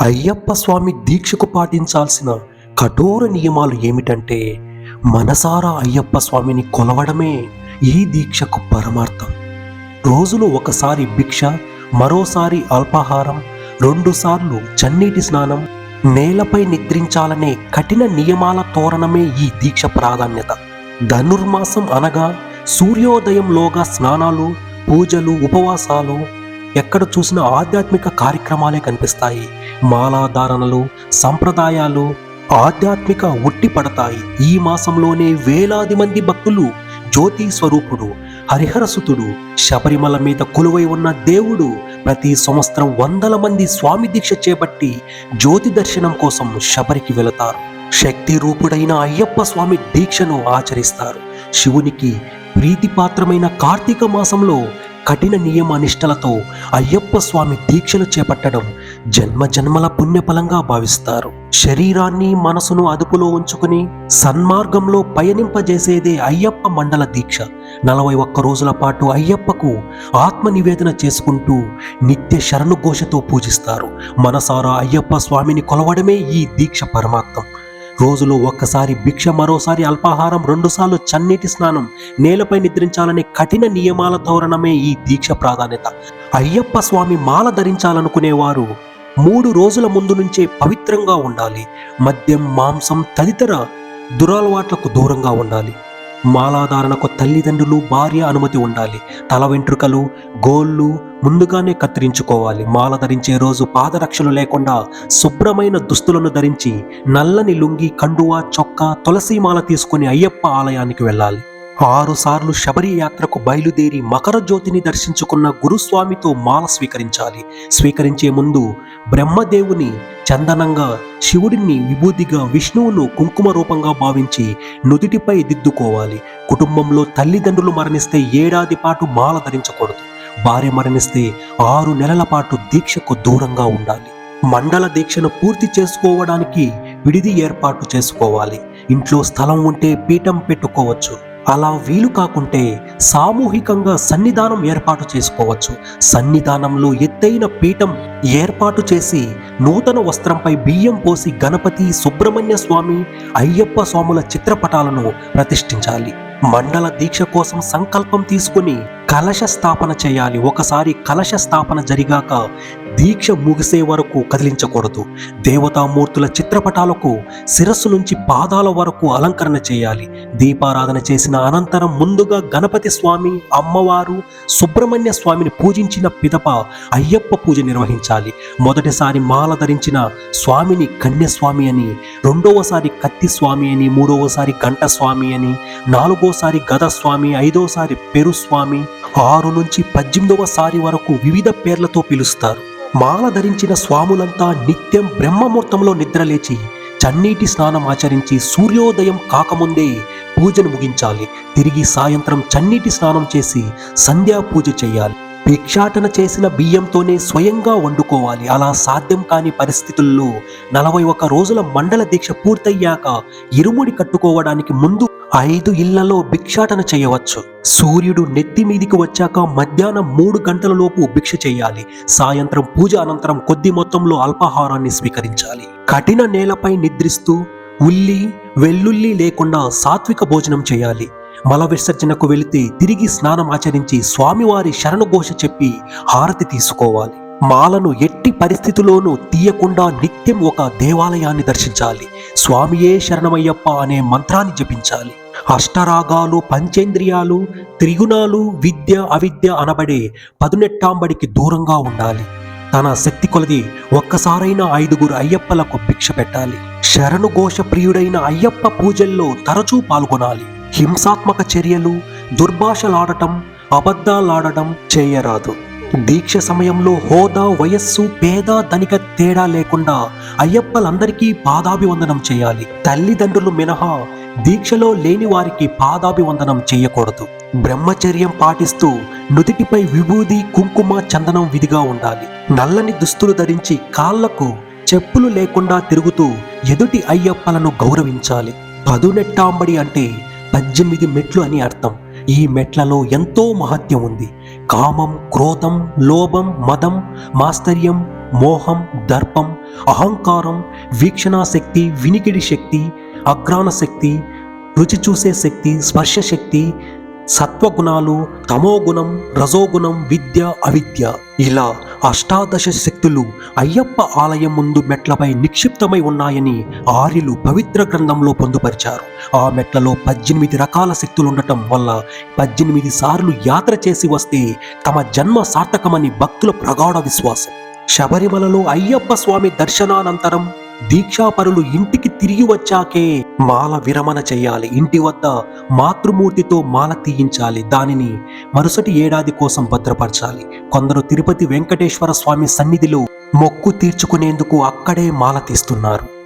అయ్యప్ప స్వామి దీక్షకు పాటించాల్సిన కఠోర నియమాలు ఏమిటంటే మనసారా అయ్యప్ప స్వామిని కొలవడమే ఈ దీక్షకు పరమార్థం. రోజులో ఒకసారి భిక్ష మరోసారి అల్పాహారం రెండుసార్లు చన్నీటి స్నానం నేలపై నిద్రించాలనే కఠిన నియమాల తోరణమే ఈ దీక్ష ప్రాధాన్యత. ధనుర్మాసం అనగా సూర్యోదయంలోగా స్నానాలు పూజలు ఉపవాసాలు ఎక్కడ చూసినా ఆధ్యాత్మిక కార్యక్రమాలే కనిపిస్తాయి. మాలాధారణలు సంప్రదాయాలు ఆధ్యాత్మిక ఉట్టి పడతాయి. ఈ మాసంలోనే వేలాది మంది భక్తులు జ్యోతి స్వరూపుడు హరిహరసుతుడు శబరిమల మీద కొలువై ఉన్న దేవుడు ప్రతి సంవత్సరం వందల మంది స్వామి దీక్ష చేపట్టి జ్యోతి దర్శనం కోసం శబరికి వెళతారు. శక్తి రూపుడైన అయ్యప్ప స్వామి దీక్షను ఆచరిస్తారు. శివునికి ప్రీతిపాత్రమైన కార్తీక మాసంలో కఠిన నియమనిష్టలతో అయ్యప్ప స్వామి దీక్షలు చేపట్టడం జన్మ జన్మల పుణ్యఫలంగా భావిస్తారు. శరీరాన్ని మనసును అదుపులో ఉంచుకుని సన్మార్గంలో పయనింపజేసేదే అయ్యప్ప మండల దీక్ష. నలభై ఒక్క రోజుల పాటు అయ్యప్పకు ఆత్మ నివేదన చేసుకుంటూ నిత్య శరణు ఘోషతో పూజిస్తారు. మనసారా అయ్యప్ప స్వామిని కొలవడమే ఈ దీక్ష పరమాత్మం రోజులో ఒక్కసారి భిక్ష మరోసారి అల్పాహారం రెండుసార్లు చన్నీటి స్నానం నేలపై నిద్రించాలనే కఠిన నియమాల తోరణమే ఈ దీక్ష ప్రాధాన్యత. అయ్యప్ప స్వామి మాల ధరించాలనుకునేవారు మూడు రోజుల ముందు నుంచే పవిత్రంగా ఉండాలి. మద్యం మాంసం తదితర దురలవాట్లకు దూరంగా ఉండాలి. మాలాధారణకు తల్లిదండ్రులు భార్య అనుమతి ఉండాలి. తల వెంట్రుకలు గోళ్ళు ముందుగానే కత్తిరించుకోవాలి. మాల ధరించే రోజు పాదరక్షలు లేకుండా శుభ్రమైన దుస్తులను ధరించి నల్లని లుంగి కండువా చొక్కా తులసి మాల తీసుకుని అయ్యప్ప ఆలయానికి వెళ్ళాలి. ఆరు సార్లు శబరి యాత్ర బయలుదేరి మకర జ్యోతిని దర్శించుకున్న గురుస్వామితో మాల స్వీకరించాలి. స్వీకరించే ముందు బ్రహ్మదేవుని చందనంగా శివుడిని విభూతిగా విష్ణువును కుంకుమ రూపంగా భావించి నుదుటిపై దిద్దుకోవాలి. కుటుంబంలో తల్లిదండ్రులు మరణిస్తే ఏడాది పాటు మాల ధరించకూడదు. భార్య మరణిస్తే ఆరు నెలల పాటు దీక్షకు దూరంగా ఉండాలి. మండల దీక్షను పూర్తి చేసుకోవడానికి విడిది ఏర్పాటు చేసుకోవాలి. ఇంట్లో స్థలం ఉంటే పీఠం పెట్టుకోవచ్చు. అలా వీలు కాకుంటే సామూహికంగా సన్నిధానం ఏర్పాటు చేసుకోవచ్చు. సన్నిధానంలో ఎత్తైన పీఠం ఏర్పాటు చేసి నూతన వస్త్రంపై బియ్యం పోసి గణపతి సుబ్రహ్మణ్య స్వామి అయ్యప్ప స్వాముల చిత్రపటాలను ప్రతిష్ఠించాలి. మండల దీక్ష కోసం సంకల్పం తీసుకుని కలశ స్థాపన చేయాలి. ఒకసారి కలశ స్థాపన జరిగాక దీక్ష ముగిసే వరకు కదిలించకూడదు. దేవతామూర్తుల చిత్రపటాలకు శిరస్సు నుంచి పాదాల వరకు అలంకరణ చేయాలి. దీపారాధన చేసిన అనంతరం ముందుగా గణపతి స్వామి అమ్మవారు సుబ్రహ్మణ్య స్వామిని పూజించిన పిదప అయ్యప్ప పూజ నిర్వహించాలి. మొదటిసారి మాల ధరించిన స్వామిని కన్యస్వామి అని రెండవసారి కత్తి స్వామి అని మూడవసారి గంట స్వామి అని నాలుగోసారి గద స్వామి ఐదోసారి పెరుస్వామి ఆరు నుంచి పద్దెనిమిదవ సారి వరకు వివిధ పేర్లతో పిలుస్తారు. మాల ధరించిన స్వాములంతా నిత్యం బ్రహ్మముహూర్తంలో నిద్రలేచి చన్నీటి స్నానం ఆచరించి సూర్యోదయం కాకముందే పూజను ముగించాలి. తిరిగి సాయంత్రం చన్నీటి స్నానం చేసి సంధ్యా పూజ చేయాలి. భిక్షాటన చేసిన బియ్యంతోనే స్వయంగా వండుకోవాలి. అలా సాధ్యం కాని పరిస్థితుల్లో నలభై ఒక్క రోజుల మండల దీక్ష పూర్తయ్యాక ఇరుముడి కట్టుకోవడానికి ముందు ఐదు ఇళ్ళలో భిక్షాటన చేయవచ్చు. సూర్యుడు నెత్తి మీదికి వచ్చాక మధ్యాహ్నం మూడు గంటల లోపు భిక్ష చేయాలి. సాయంత్రం పూజ అనంతరం కొద్ది మొత్తంలో అల్పాహారాన్ని స్వీకరించాలి. కఠిన నేలపై నిద్రిస్తూ ఉల్లి వెల్లుల్లి లేకుండా సాత్విక భోజనం చేయాలి. మల విసర్జనకు వెళితే తిరిగి స్నానం ఆచరించి స్వామివారి శరణుఘోష చెప్పి హారతి తీసుకోవాలి. మాలను ఎట్టి పరిస్థితిలోనూ తీయకుండా నిత్యం ఒక దేవాలయాన్ని దర్శించాలి. స్వామియే శరణమయ్యప్ప అనే మంత్రాన్ని జపించాలి. అష్టరాగాలు పంచేంద్రియాలు త్రిగుణాలు విద్య అవిద్య అనబడే పదునెట్టాంబడికి దూరంగా ఉండాలి. తన శక్తి కొలది ఒక్కసారైనా ఐదుగురు అయ్యప్పలకు భిక్ష పెట్టాలి. శరణు ఘోష ప్రియుడైన అయ్యప్ప పూజల్లో తరచూ పాల్గొనాలి. హింసాత్మక చర్యలు దుర్భాషలాడటం అబద్ధాలాడటం చేయరాదు. దీక్ష సమయంలో హోదా వయస్సు పేద ధనిక తేడా లేకుండా అయ్యప్పలందరికీ పాదాభివందనం చేయాలి. తల్లిదండ్రులు మినహా దీక్షలో లేని వారికి పాదాభివందనం చేయకూడదు. బ్రహ్మచర్యం పాటిస్తూ నుదిటిపై విభూది కుంకుమ చందనం విధిగా ఉండాలి. నల్లని దుస్తులు ధరించి కాళ్ళకు చెప్పులు లేకుండా తిరుగుతూ ఎదుటి అయ్యప్పలను గౌరవించాలి. పదునెట్టాంబడి అంటే పద్దెనిమిది మెట్లు అని అర్థం. ఈ మెట్లలో ఎంతో మహత్యం ఉంది. కామం క్రోధం లోభం మదం మాస్తర్యం మోహం దర్పం అహంకారం వీక్షణా శక్తి వినికిడి శక్తి అగ్రాణ శక్తి రుచి చూసే శక్తి స్పర్శ శక్తి సత్వగుణాలు తమోగుణం రజోగుణం విద్య అవిద్య. ఇలా అష్టాదశ శక్తులు అయ్యప్ప ఆలయం ముందు మెట్లపై నిక్షిప్తమై ఉన్నాయని ఆర్యులు పవిత్ర గ్రంథంలో పొందుపరిచారు. ఆ మెట్లలో పద్దెనిమిది రకాల శక్తులుండటం వల్ల పద్దెనిమిది సార్లు యాత్ర చేసి వస్తే తమ జన్మ సార్థకమని భక్తుల ప్రగాఢ విశ్వాసం. శబరిమలలో అయ్యప్ప స్వామి దర్శనానంతరం దీక్షాపరులు ఇంటికి తిరిగి వచ్చాకే మాల విరమణ చేయాలి. ఇంటి వద్ద మాతృమూర్తితో మాల తీయించాలి. దానిని మరుసటి ఏడాది కోసం భద్రపరచాలి. కొందరు తిరుపతి వెంకటేశ్వర స్వామి సన్నిధిలో మొక్కు తీర్చుకునేందుకు అక్కడే మాల తీస్తున్నారు.